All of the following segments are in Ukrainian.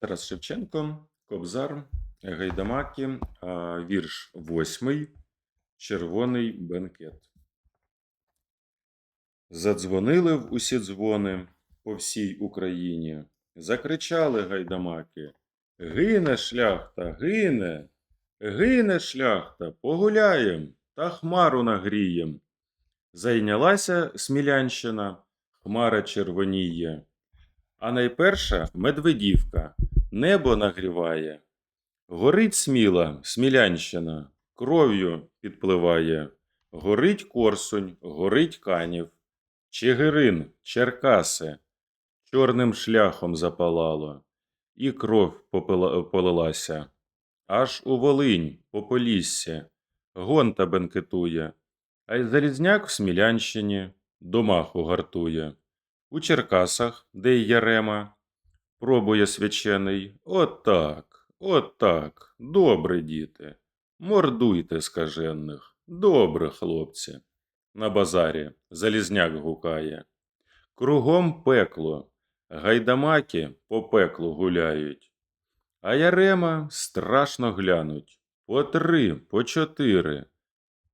Тарас Шевченко, Кобзар, Гайдамаки, вірш восьмий, Червоний бенкет. Задзвонили в усі дзвони по всій Україні. Закричали гайдамаки. Гине шляхта, гине, гине шляхта, погуляєм та хмару нагрієм. Зайнялася Смілянщина, хмара червоніє. А найперша Медведівка, небо нагріває. Горить сміла, Смілянщина, кров'ю підпливає. Горить Корсунь, горить Канів, Чигирин, Черкаси, чорним шляхом запалало, і кров попила- полилася. Аж у Волинь, по Поліссі, гонта бенкетує, а й Залізняк в Смілянщині домаху гартує. У Черкасах, де й Ярема, пробує свячений. Отак, отак, добре, діти. Мордуйте скажених, добре, хлопці. На базарі Залізняк гукає. Кругом пекло, гайдамаки по пеклу гуляють. А Ярема страшно глянуть. По три, по чотири.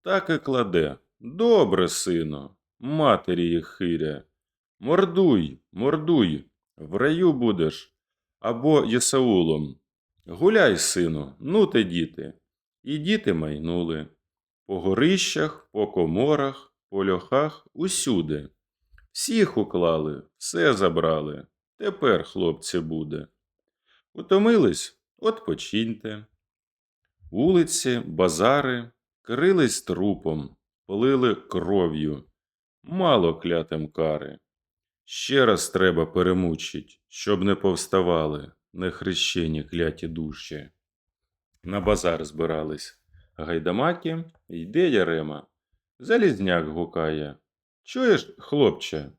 Так і кладе. Добре, сину, матері їх хиря. Мордуй, мордуй, в раю будеш, або Єсаулом. Гуляй, сину, ну те діти. І діти майнули. По горищах, по коморах, по льохах, усюди. Всіх уклали, все забрали. Тепер, хлопці, буде. Утомились? Отпочиньте. Вулиці, базари крились трупом, полили кров'ю. Мало клятим кари. Ще раз треба перемучить, щоб не повставали нехрещені кляті душі. На базар збирались. Гайдамаки, йде Ярема. Залізняк гукає. Чуєш, хлопче?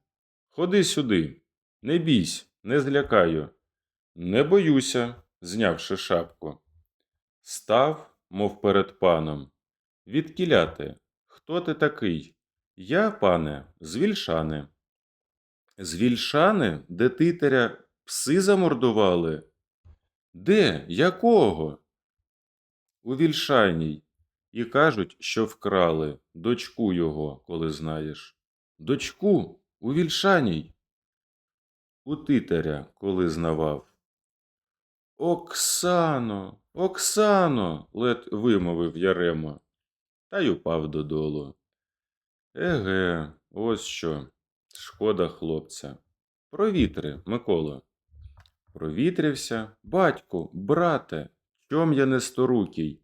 Ходи сюди. Не бійсь, не злякаю. Не боюся, знявши шапку. Став, мов перед паном. Відкіляти, хто ти такий? Я, пане, з Вільшани. З Вільшани, де титаря пси замордували? Де? Якого? У Вільшаній. І кажуть, що вкрали дочку його, коли знаєш. Дочку у Вільшаній. У титаря, коли знавав. Оксано, Оксано, лед вимовив Ярема, та й упав додолу. Еге, ось що. Шкода хлопця. Провітри, Микола. Провітрявся. Батьку, брате, чом я не сторукий?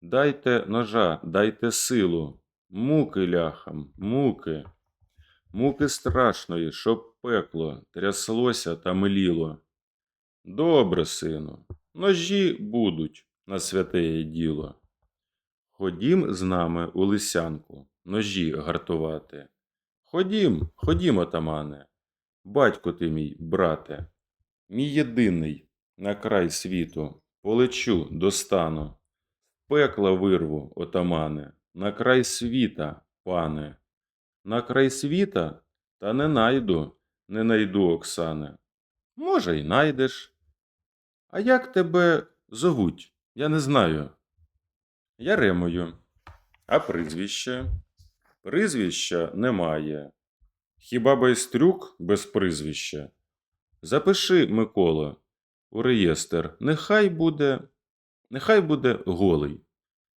Дайте ножа, дайте силу. Муки ляхам, муки. Муки страшної, щоб пекло тряслося та миліло. Добре, сину, ножі будуть на святеє діло. Ходім з нами у лисянку, ножі гартувати. Ходім, ходім, отамане. Батько ти мій, брате, мій єдиний на край світу, полечу достану. Пекла вирву, отамане, на край світа, пане. На край світа та не найду, не найду, Оксане. Може, й найдеш. А як тебе зовуть? Я не знаю. Яремою. А прізвище? Прізвища немає. Хіба байстрюк без прізвища? Запиши, Микола, у реєстр. Нехай буде. Нехай буде голий.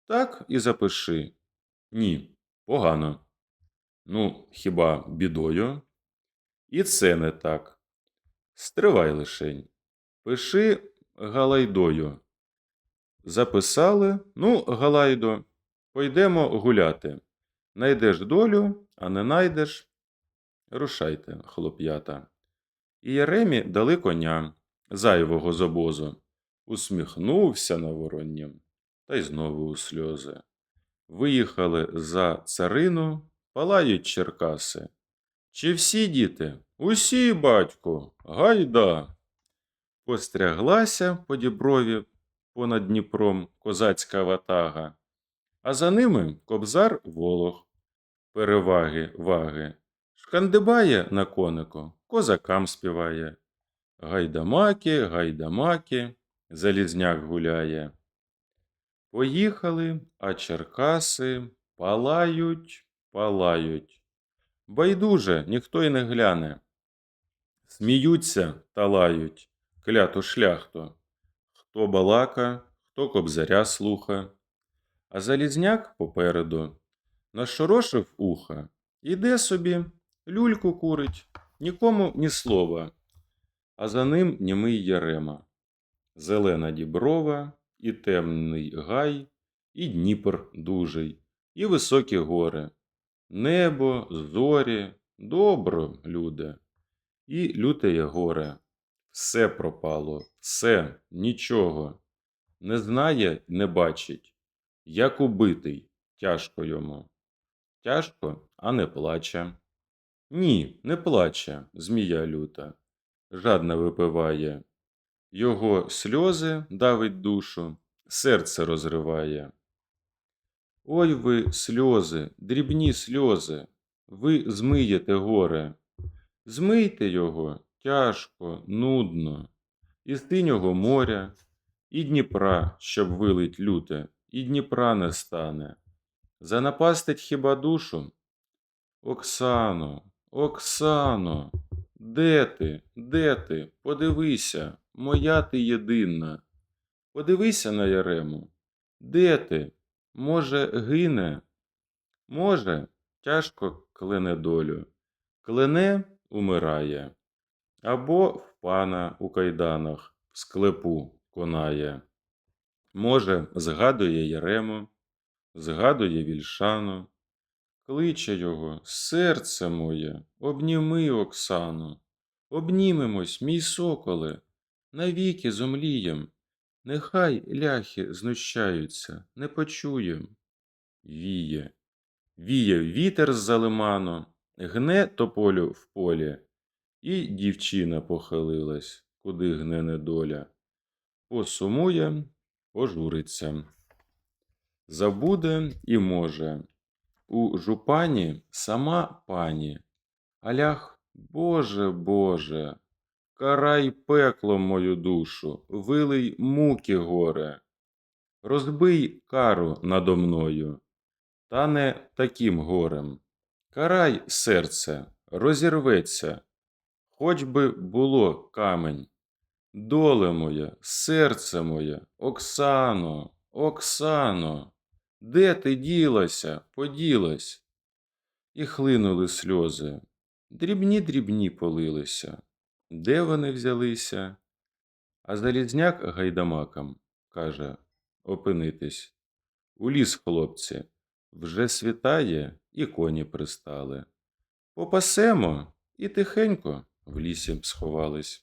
Так і запиши. Ні, погано. Ну, хіба бідою? І це не так. Стривай лишень. Пиши галайдою. Записали, ну, галайдо, пойдемо гуляти. Найдеш долю, а не найдеш. Рушайте, хлоп'ята. І Яремі дали коня, зайвого з. Усміхнувся на воронням, та й знову у сльози. Виїхали за царину, палають Черкаси. Чи всі діти? Усі, батько, гайда. Постряглася по діброві понад Дніпром козацька ватага, а за ними кобзар волох, переваги ваги. Шкандибає на конику, козакам співає. Гайдамаки, гайдамаки, Залізняк гуляє. Поїхали, а Черкаси палають, палають. Байдуже, ніхто й не гляне. Сміються та лають, кляту шляхту. Хто балака, хто кобзаря слуха. А Залізняк попереду нашорошив уха, іде собі, люльку курить, нікому ні слова. А за ним німий Ярема. Зелена діброва, і темний гай, і Дніпр дужий, і високі гори. Небо, зорі, добро, люди. І лютеє горе. Все пропало, все, нічого. Не знає, не бачить. Як убитий, тяжко йому. Тяжко, а не плаче. Ні, не плаче, змія люта. Жадно випиває. Його сльози давить душу, серце розриває. Ой ви, сльози, дрібні сльози, ви змиєте горе. Змийте його тяжко, нудно, і синього моря, і Дніпра, щоб вилить люте, і Дніпра не стане. Занапастить хіба душу? Оксано, Оксано, де ти, де ти? Подивися, моя ти єдина. Подивися на Ярему. Де ти? Може, гине? Може, тяжко клене долю. Клене умирає. Або в пана у кайданах в склепу конає. Може, згадує Ярему, згадує Вільшану, кличе його, серце моє, обніми Оксану, обнімемось, мій соколе, навіки зомлієм, нехай ляхи знущаються, не почуєм. Віє, віє вітер з-за лиману, гне тополю в полі, і дівчина похилилась, куди гне недоля. Посумує, пожуриться. Забуде і може. У жупані сама пані. Алях, Боже, Боже, карай пеклом мою душу, вилий муки горе. Розбий кару надо мною, та не таким горем. Карай серце, розірветься, хоч би було камень. Доле моя, серце моє, Оксано, Оксано, де ти ділася, поділась? І хлинули сльози, дрібні дрібні полилися. Де вони взялися? А залізняк гайдамакам каже опинитись. У ліс, хлопці, вже світає, і коні пристали. Попасемо і тихенько в лісі сховались.